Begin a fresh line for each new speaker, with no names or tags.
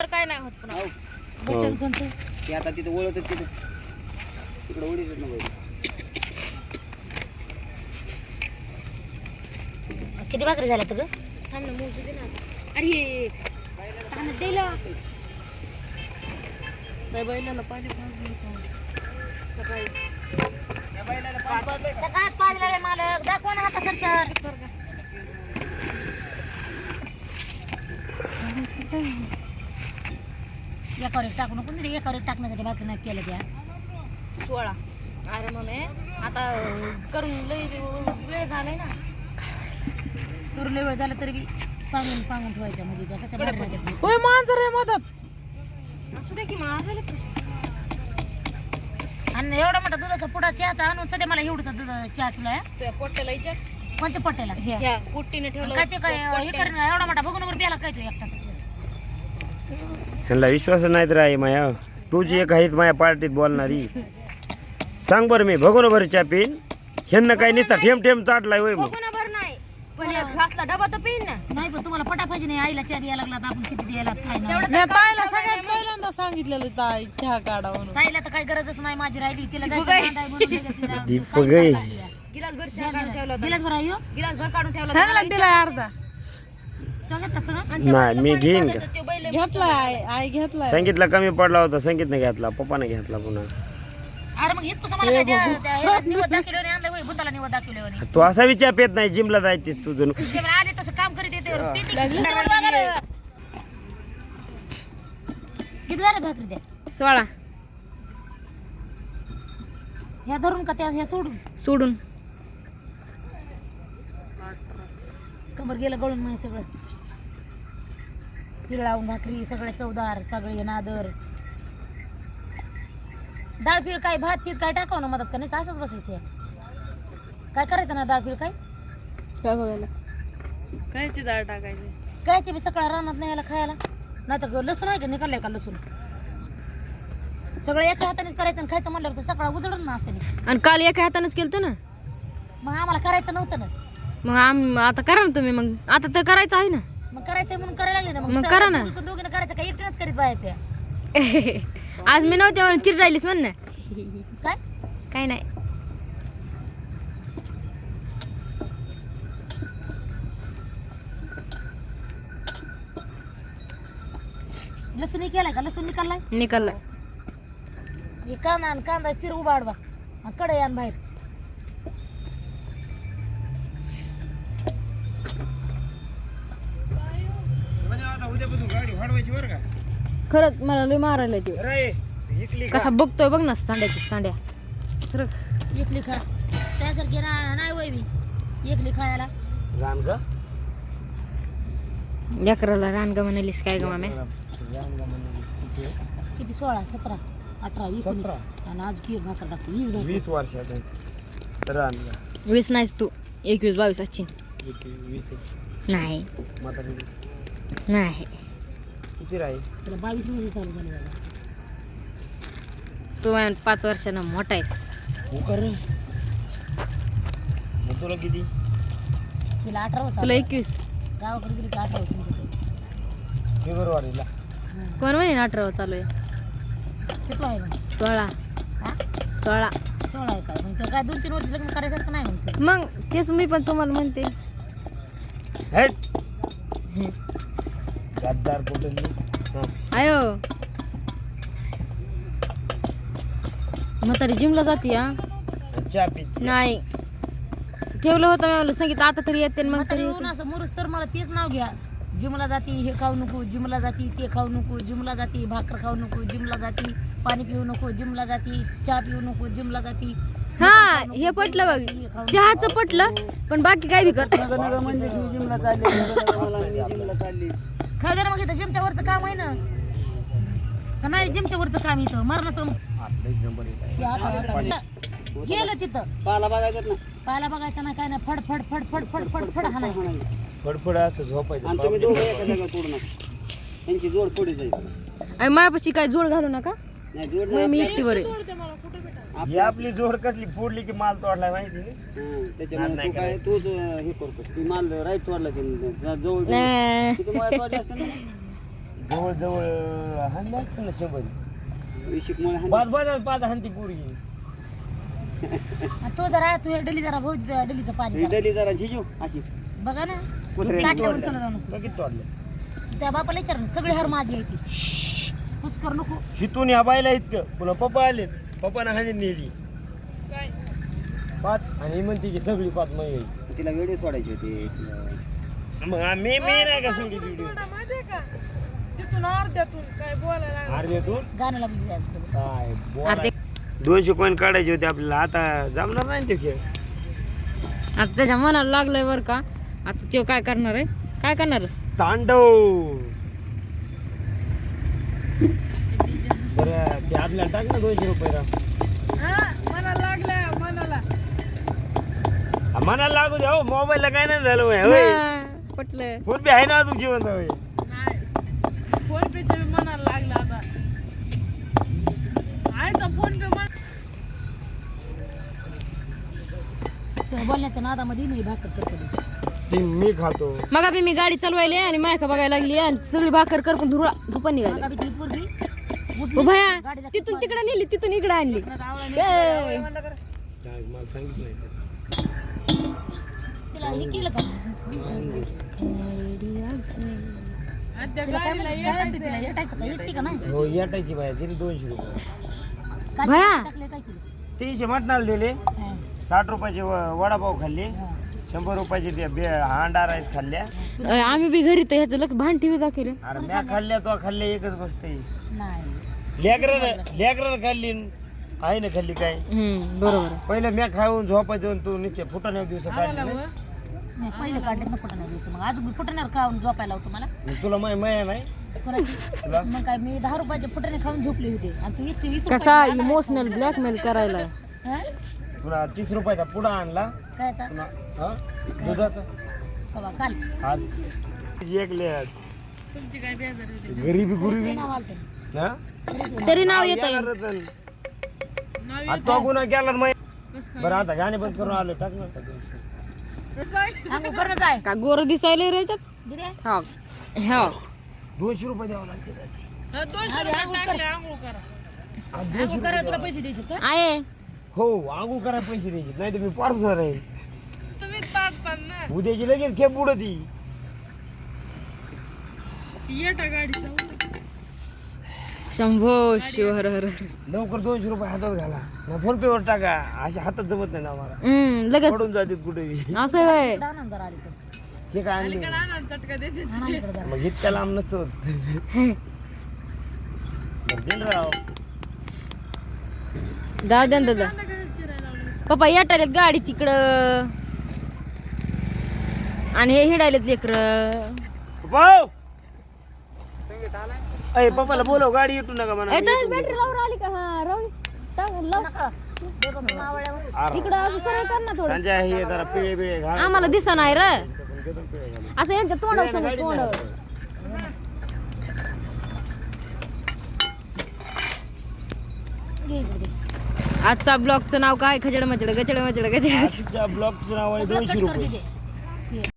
तर काय नाही होत पुन्हा
हो.
कोणतं
ते आता तिथे ओळखत तिथे. तिकडे ओढीच ना
किती भाकरी झाल्या ग
थांब ना मोजू दे ना. अरे ताण द्यायला. त्या बैलाला पाणी. सकाळी.
सकाळात पाजलेले मालक. दाखवा ना आता सर एकावर एक टाकू नको ना एकावर एक टाकण्यासाठी भाकरी नाही केलं त्या.
सोळा. अरे मम्मी आता करून लय वेळ झालाय ना.
करून लय वेळ झाला तरी बी पांगून पांगून ठेवायच्या म्हणजे त्या कशा बाहेर नाही.
होय मांजर आहे मधात असू दे की माझं
आणि एवढा मोठा दुधाचा पुडा चहाचा आणून सध्या मला एवढंचा दुधाचा चहा तुला
तुझ्या पोट्याला विचार
कोणत्या पट्ट्याला
ह्या कुट्टीने ठेवलं
काय ते काय हे कर एवढा मोठा बघून वर प्याला काय तू एकटाच?
ह्यांना विश्वास नाही तर आहे माया तूच एक आहेस माझ्या पार्टीत बोलणारी सांग बरं मी बघून बरं चहा पिन ह्यांना काय नुसता ठेम ठेम चाटलाय होय मग
भर नाही पण या घासला डबा तर पिन ना
नाही पण तुम्हाला पटा पाहिजे नाही आईला चहा द्यायला लागला तर आपण किती द्यायला खायला
ताईला सगळ्यात पहिल्यांदा सांगितलेलं ताई चहा काढा म्हणून
ताईला तर काही गरजच नाही माझी राहिली तिला जायचं नांदाय म्हणून लगेच तिला
दीपक गई
गिलास भर चहा काढून ठेवला होता भर काढून ठेवला
अर्धा
नाही मी घेईन का?
घेतलाय आई आई घेतलाय.
संगीतला कमी पडला होता संगीतने घेतला पप्पाने घेतला पुन्हा.
अरे मग इतकं मला काय द्या- त्या ह्याच्यात निवड दाखवले आणि आणलं होय बुद्धाला निवड दाखवले आणि
तू असा विचार पेत नाही जिमला जायचीस तुझं
ते मला आले तसं काम करीत येते पिती किती किती झाले भाकरी द्या
सोळा.
ह्या धरून का त्या ह्या सोडून?
सोडून.
कमर गेलं गळून मग सगळं. पिळावून भाकरी सगळे चवदार सगळे नादर. डाळ पीळ काय भात पीठ काय टाकावं ना मदत का नाही असंच बसायचं आहे. काय करायचं ना डाळ पीळ काय?
काय बघायला? कायची डाळ टाकायची?
कायचे बी सकाळ रानात नाही यायला खायला? नाही तर लसूण आहे का? निघालंय का लसूण? सगळं एका हातानेच करायचं आणि खायचं म्हणल्यावर तर सकाळ उजळून ना असेल
आणि काल एका हातानेच केलं ना?
मग आम्हाला करायचं नव्हतं ना.
मग आम आता करा ना तुम्ही मग. आता तर करायचं आहे ना?
मग करायचंय म्हणून करायला लागले ना
मग करा ना.
दोघीनं करायचं काय एकटीनंच करीत पाहायचं
आज मी नव्हते म्हणून चिर राहिलीस म्हण ना.
काय?
काय नाही.
लसूण हे केलाय का? लसूण निकाललाय?
निकाल
हे कांदा आणि कांदा चिर उभा आडवा आणि कढई आण बाहेर.
वाढवायची बरं का?
खरंच मला लय मारायला ते
रे इकली
कसा बघतोय बघ ना सांड्याची सांड्या. खरं.
एकली खा. त्यासारखी ना नाही वय मी. एकली खायला.
रान का
लेकराला रानगा म्हणालीस काय ग मामे?
किती? सोळा सतरा अठरा वीस आणि आज किती भाकर टाकतो. वीस भाकर
वीस वर्षाचा रान का
वीस नाहीस तू. एकवीस बावीस अच्छी
वीस.
नाही.
म्हातारी.
नाही.
किती राहील?
त्याला बावीसमध्ये चालू झालं बाबा.
तू माझ्या पाच वर्षानं मोठा आहे.
हो मग तुला किती?
तिला अठरा वर्ष
तुला एकवीस.
गावाकडे गेली की अठरा वर्ष
फेब्रुवारीला
कोण म्हणे अठरा चालू आहे?
किती आहे मग?
सोळा.
हा?
सोळा.
सोळा आहे काय? मग ते काय दोन तीन वर्ष लग्न करायचं नाही म्हणते.
मग तेच मी पण तुम्हाला म्हणते.
हेट गद्दार कुठली
आयो म्हातारी जिमला जाते हा
पी
नाही ठेवलं होतं मी म्हणलं सांगितलं आता तरी येते मग तरी
असं मुरुस तर मला तेच नाव घ्या जिमला जाती हे खाऊ नको जिमला जाती ते खाऊ नको जिमला जाती भाकर खाऊ नको जिमला जाती पाणी पिऊ नको जिमला जाती चहा पिऊ नको जिमला जाती
हा हे पटलं बघ चहाचं पटलं पण बाकी काय बी कर
दे ना मग इथं जिमच्या वरचं काम आहे ना. का नाही जिमच्या वरचं काम इथं? मरणाचं हे गेलं तिथं.
पाला बघायचं ना.
पाहायला बघायचं ना काय नाही फड फड फड फड फड फड फड हाणायचं.
फडफड असं झोपायचं.
आणि तुम्ही दोघं एका जागा तोडू नका. त्यांची जोड पुढे जाईल.
आणि माझ्यापाशी काय जोड घालू नका?
नाही जोड
मी एकटी बरे
ही आपली जोड कसली फोडली की माल तोडलाय माहिती
त्याच्यामुळे तू काय तूच हे करतो ती माल राईट तोडला त्यांनी जवळ असते
जवळ जवळ हान लागतं ना? शंभर.
विशिक मुळे हाण.
पाच बाजार पाच हानती पोरगी.
तो जरा तू हे डलीचा जरा भाऊ डलीचं पाणी.
इडली जरा झिजू अशी.
बघा ना ताटल्यावर चला जाऊन
लगेच तोडलं
त्या बापाला विचार सगळी हार माझी आहे ती. हुस करू नको.
हिथून ह्या बायला इतकं. पुन्हा पप्पा आलेत. पप्पानं हानी नेली. पाच. आणि म्हणते की सगळी पाच मग येईल.
तिला वेळे सोडायचे होते.
मग आम्ही मी नाही का सोडली व्हिडिओ
तिथून अर्ध्यातून काय बोलायला
गाणं लागून
बोला. दोनशे पॉईंट काढायचे होते आपल्याला. आता जमणार नाही ना ते खेळ?
आता त्याच्या मनाला लागलंय बरं का? आता तो काय करणार आहे? काय करणार?
तांडव. बरं ते आपल्याला टाक ना दोनशे रुपये राव.
हा, मनाला लागलं मनाला.
मनाला लागू द्या हो मोबाईलला काय नाही झालं होय, होय.
हा, पटलं.
फोन पे आहे ना अजून जिवंत होय.
नाही फोन बी मनाला लागला आता. आयचा फोन पे मन
त्या बोलण्याच्या नादामध्ये मी भाकर करतो.
ती मी खातो.
मग बी मी गाडी चालवायली आणि मायका बघायला लागली आणि सगळी भाकर करपून धुळा धुपा निघाली.
ती पोरगी
ओ भया तिथून तिकडे नेली तिथून इकडे आणली.
येटायचं
बाया दिली दोनशे रुपये
भया.
तीनशे मटणाला दिले. साठ रुपयाचे व- वडापाव खाल्ले. शंभर रुपयाचे ते बे हांडा राईस खाल्ल्या.
अ, आम्ही बी घरी तर ह्याचं लक्ष भान टीव्ही दाखवले
अरे म्या खाल्ल्या तो खाल्ल्या एकच बसते
नाही.
लेकरानं लेकरानं खाल्ली न आहे ना खाल्ली काय?
हम्म बरोबर. आहे.
पहिलं म्या खाऊन झोपायचो आणि तू नुसते फुटाने दिवस काढले.
हो.
नाही, पहिलं काढले ना फुटणार दिवस. मग अजून फुटणार खाऊन झोपायला होतं मला.
तुला माय माया नाही?
कोणाची? मग काय मी दहा रुपयाचे फुटाने खाऊन झोपले होते. आणि तू वीस वीस
कसा
रुपयाचे
इमोशनल ब्लॅकमेल करायला?
हा?
तुला तीस रुपयाचा पुडा आणला.
काय
हा? दुधाचा?
कवा? काल.
आज. एक ले
तुमची काय बेजार आहे
गरीबी गुरुबी
नाव आलतं.
हा?
तरी नाव येत
आता तो गुन्हा केला माहिती बरं आता गाणे बंद करून आलो टाक ना.
का गोर दिसायला रे याच्यात? हा. हा.
दोनशे रुपये द्यावं लागते
हा, दोनशे रुपये करा.
करा
आहे.
हो आंघोळ करायला पैसे द्यायचे. नाही तर मी पार्सल राहील
ना
उद्याची लगेच खेप उडत. ती
येटा गाडीचा.
शंभो शिव हर.
लवकर दोनशे रुपये हातात घाला. ना फोन पेवर टाका. अशा हातात जमत नाही ना आम्हाला.
हम्म लगेच.
पडून जाते कुठे
असं होय.
आनंद जरा आली तर
हे काय आणले. मग इतक्या लांब नसतो. बरं, दे ना राव
द्या ना दादा पप्पा येटायलेत गाडी तिकडं. आणि हे हिडायलेत लेकर.
भाऊ अय पप्पाला बोलव गाडी येतो नका म्हणा.
बॅटरी लावून आली का? हा राहू टाक, लाव. इकडं असं सरळ कर ना थोडं.
संजय हे जरा पिळे बिळे घाल.
आम्हाला दिसा नाही र.
पिळे.
असं यांच्या तोंडावर
गाडीत
तोंडावर
घे इकडे.
आजचा ब्लॉगचं नाव काय? खजड मचड गचड मचड गचड
आजच्या ब्लॉकचं नाव आहे दोनशे रुपये.
दे.